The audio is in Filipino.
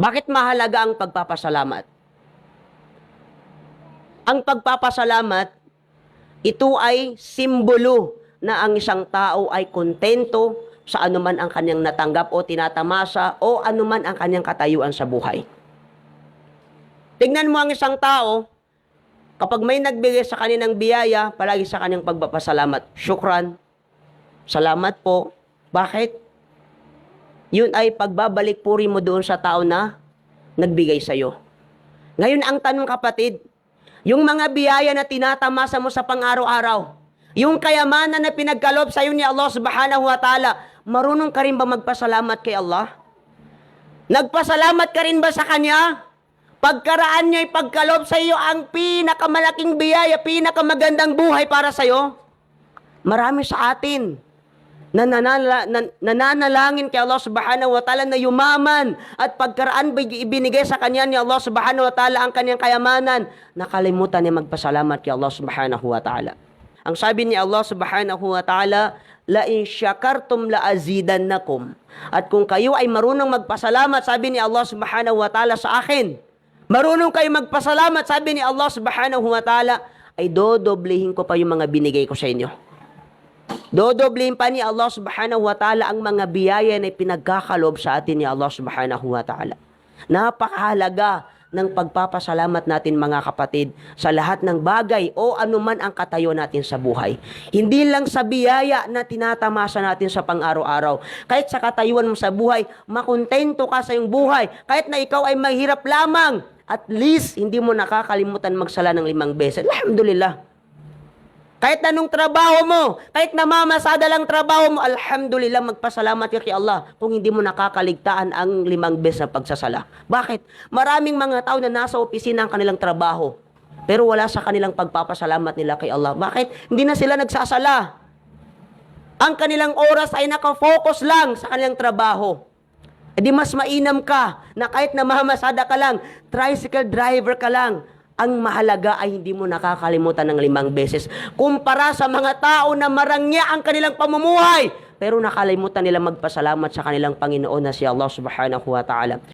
Bakit mahalaga ang pagpapasalamat? Ang pagpapasalamat, ito ay simbolo na ang isang tao ay kontento sa anuman ang kanyang natanggap o tinatamasa o anuman ang kanyang katayuan sa buhay. Tignan mo ang isang tao, kapag may nagbigay sa kanya ng biyaya, palagi sa kanyang pagpapasalamat. Syukran. Salamat po. Bakit? Yun ay pagbabalik puri mo doon sa tao na nagbigay sa'yo. Ngayon ang tanong kapatid, yung mga biyaya na tinatamasa mo sa pang-araw-araw, yung kayamanan na pinagkalob sa iyo ni Allah subhanahu wa ta'ala, marunong ka rin ba magpasalamat kay Allah? Nagpasalamat ka rin ba sa Kanya? Pagkaraan niya ipagkalob sa iyo ang pinakamalaking biyaya, pinakamagandang buhay para sa iyo. Marami sa atin na nanala, nan, nananalangin kay Allah subhanahu wa ta'ala na yumaman at pagkaraan ibinigay sa kanya ni Allah subhanahu wa ta'ala ang kanyang kayamanan, nakalimutan niya magpasalamat kay Allah subhanahu wa ta'ala. Ang sabi ni Allah subhanahu wa ta'ala, la in syakartum la azidannakum. At kung kayo ay marunong magpasalamat, sabi ni Allah subhanahu wa ta'ala sa akin, marunong kayo magpasalamat, sabi ni Allah subhanahu wa ta'ala, ay dodoblihin ko pa yung mga binigay ko sa inyo. Dodoblihin pa ni Allah subhanahu wa ta'ala ang mga biyaya na pinagkakalob sa atin ni Allah subhanahu wa ta'ala. Napakahalaga ng pagpapasalamat natin mga kapatid sa lahat ng bagay o anuman ang katayo natin sa buhay. Hindi lang sa biyaya na tinatamasa natin sa pang-araw-araw. Kahit sa katayuan mo sa buhay, makontento ka sa iyong buhay. Kahit na ikaw ay mahirap lamang, at least hindi mo nakakalimutan magsala ng limang beses. Alhamdulillah. Kahit anong trabaho mo, kahit namamasada lang trabaho mo, alhamdulillah, magpasalamat ka kay Allah kung hindi mo nakakaligtaan ang limang beses na pagsasala. Bakit? Maraming mga tao na nasa opisina ang kanilang trabaho, pero wala sa kanilang pagpapasalamat nila kay Allah. Bakit? Hindi na sila nagsasala. Ang kanilang oras ay nakafocus lang sa kanilang trabaho. E di mas mainam ka na kahit namamasada ka lang, tricycle driver ka lang, ang mahalaga ay hindi mo nakakalimutan ng limang beses. Kumpara sa mga tao na marangya ang kanilang pamumuhay, pero nakalimutan nila magpasalamat sa kanilang Panginoon na si Allah subhanahu wa ta'ala.